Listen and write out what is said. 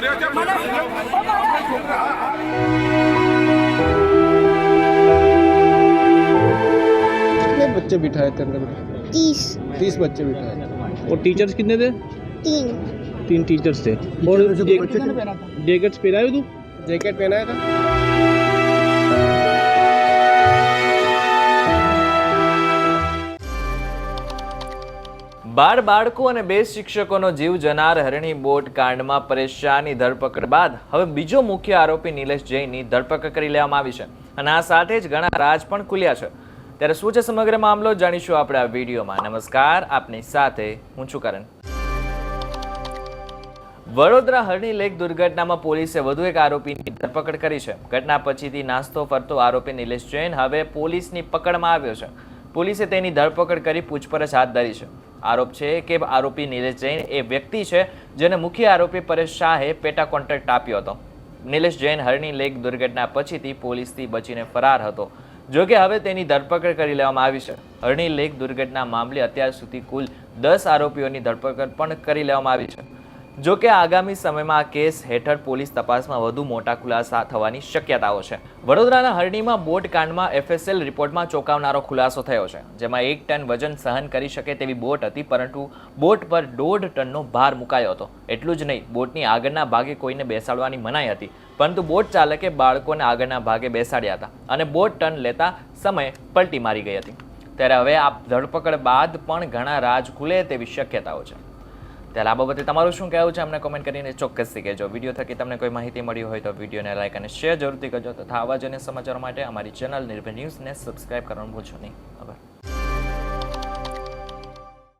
कितने बच्चे बिठाए थे अंदर तीस। तीस बच्चे बिठाए और टीचर्स कितने थे? तीन। तीन टीचर्स थे। और जैकेट पहना था जैकेट पहना है तू जैकेट पहनाया था? બાળ બાળકો અને બે શિક્ષકોનો જીવ જનાર હરણી બોટ કાંડમાં પરેશાની ધરપકડ બાદ હવે બીજો મુખ્ય આરોપી નિલેશ જૈનની ધરપકડ કરી લેવામાં આવી છે. અને આ સાથે જ ઘણા રાજ પણ ખુલ્યા છે. ત્યારે શું છે સમગ્ર મામલો જાણીશું આપણે આ વિડીયોમાં. નમસ્કાર, આપની સાથે હું છું કરણ. વડોદરા હરણી લેક દુર્ઘટનામાં પોલીસે વધુ એક આરોપીની ધરપકડ કરી છે. ઘટના પછીથી નાસ્તો ફરતો આરોપી નિલેશ જૈન હવે પોલીસની પકડમાં આવ્યો છે. પોલીસે તેની ધરપકડ કરી પૂછપરછ હાથ ધરી છે. આરોપ છે કે આરોપી નિલેશ જૈન એ વ્યક્તિ છે જેને મુખ્ય આરોપી પરેશ શાહે પેટા કોન્ટ્રાક્ટ આપ્યો હતો. નિલેશ જૈન હરણી લેક દુર્ઘટના પછીથી પોલીસથી બચીને ફરાર હતો. જો કે હવે તેની ધરપકડ કરી લેવામાં આવી છે. હરણી લેક દુર્ઘટના મામલે અત્યાર સુધી કુલ દસ આરોપીઓની ધરપકડ પણ કરી લેવામાં આવી છે. જો કે આગામી સમયમાં આ કેસ હેઠળ પોલીસ તપાસમાં વધુ મોટા ખુલાસા થવાની શક્યતાઓ છે. વડોદરાના હરણીમાં બોટ કાંડમાં એફએસએલ રિપોર્ટમાં ચોંકાવનારો ખુલાસો થયો છે, જેમાં એક ટન વજન સહન કરી શકે તેવી બોટ હતી, પરંતુ બોટ પર દોઢ ટનનો ભાર મુકાયો હતો. એટલું જ નહીં, બોટની આગળના ભાગે કોઈને બેસાડવાની મનાઈ હતી, પરંતુ બોટ ચાલકે બાળકોને આગળના ભાગે બેસાડ્યા હતા અને બોટ ટન લેતા સમયે પલટી મારી ગઈ હતી. ત્યારે હવે આ ધરપકડ બાદ પણ ઘણા રાજ ખુલે તેવી શક્યતાઓ છે. ત્યારે આ બાબતે તમારું શું કહેવું છે? અમને કોમેન્ટ કરીને ચોક્કસથી કહેજો. વીડિયો થકી તમને કોઈ માહિતી મળી હોય તો વિડીયોને લાઇક અને શેર જરૂરથી કરજો. તથા આવા જ સમાચારો માટે અમારી ચેનલ નિર્ભય ન્યૂઝને સબસ્ક્રાઇબ કરવાનું ભૂલશો નહીં. આભાર.